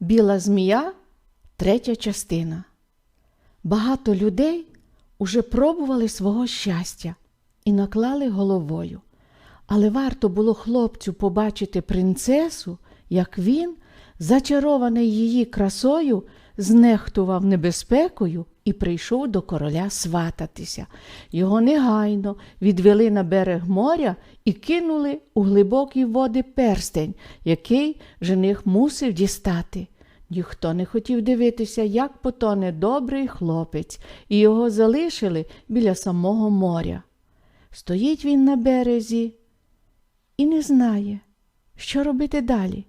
Біла змія, третя частина. Багато людей уже пробували свого щастя і наклали головою. Але варто було хлопцю побачити принцесу, як він, зачарований її красою, знехтував небезпекою і прийшов до короля свататися. Його негайно відвели на берег моря і кинули у глибокі води перстень, який жених мусив дістати. Ніхто не хотів дивитися, як потоне добрий хлопець, і його залишили біля самого моря. Стоїть він на березі і не знає, що робити далі.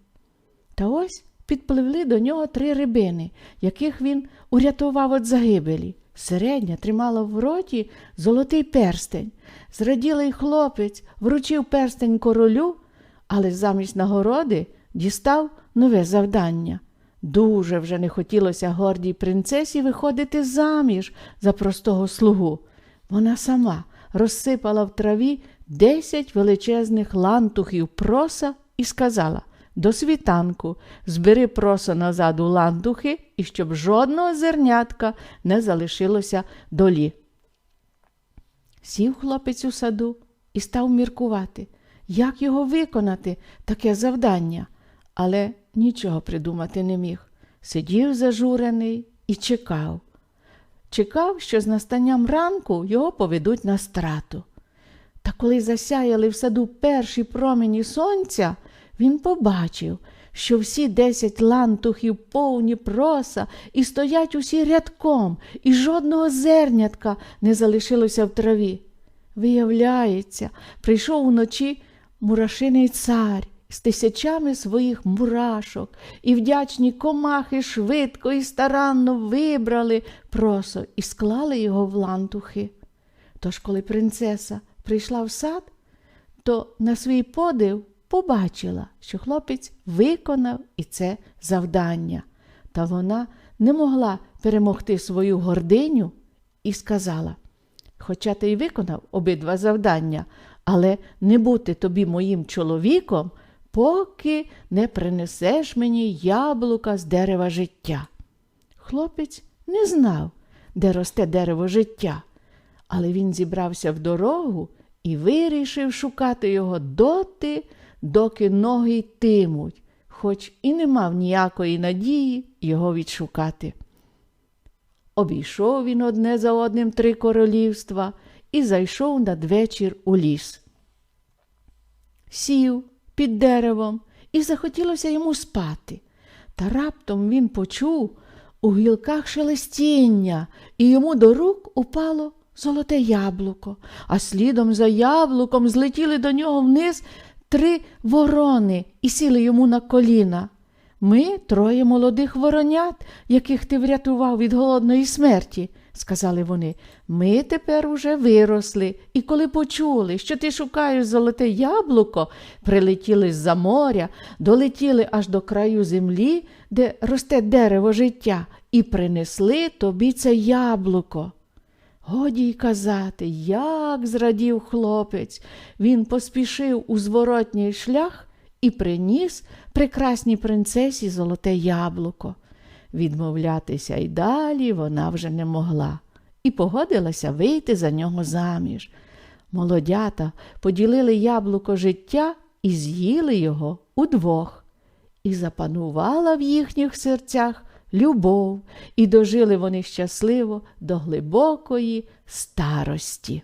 Та ось підпливли до нього три рибини, яких він урятував від загибелі. Середня тримала в роті золотий перстень. Зраділий хлопець вручив перстень королю, але замість нагороди дістав нове завдання. Дуже вже не хотілося гордій принцесі виходити заміж за простого слугу. Вона сама розсипала в траві десять величезних лантухів проса і сказала до світанку збери просо назад у лантухи і щоб жодного зернятка не залишилося долі. Сів хлопець у саду і став міркувати, як його виконати таке завдання, але нічого придумати не міг. Сидів зажурений і чекав. Чекав, що з настанням ранку його поведуть на страту. Та коли засяяли в саду перші промені сонця, він побачив, що всі десять лантухів повні проса і стоять усі рядком, і жодного зернятка не залишилося в траві. Виявляється, прийшов уночі мурашиний цар з тисячами своїх мурашок, і вдячні комахи швидко і старанно вибрали просо і склали його в лантухи. Тож, коли принцеса прийшла в сад, то на свій подив побачила, що хлопець виконав і це завдання. Та вона не могла перемогти свою гординю і сказала: Хоча ти й виконав обидва завдання, але не бути тобі моїм чоловіком, поки не принесеш мені яблука з дерева життя. Хлопець не знав, де росте дерево життя, але він зібрався в дорогу і вирішив шукати його доти, доки ноги йтимуть, хоч і не мав ніякої надії його відшукати. Обійшов він одне за одним три королівства і зайшов надвечір у ліс. Сів під деревом і захотілося йому спати. Та раптом він почув у гілках шелестіння, і йому до рук упало золоте яблуко, а слідом за яблуком злетіли до нього вниз три ворони і сіли йому на коліна. Ми троє молодих воронят, яких ти врятував від голодної смерті, сказали вони. Ми тепер уже виросли, і коли почули, що ти шукаєш золоте яблуко, прилетіли з-за моря, долетіли аж до краю землі, де росте дерево життя, і принесли тобі це яблуко. Годі й казати, як зрадів хлопець. Він поспішив у зворотній шлях і приніс прекрасній принцесі золоте яблуко. Відмовлятися й далі вона вже не могла і погодилася вийти за нього заміж. Молодята поділили яблуко життя і з'їли його удвох. І запанувала в їхніх серцях любов, і дожили вони щасливо до глибокої старості.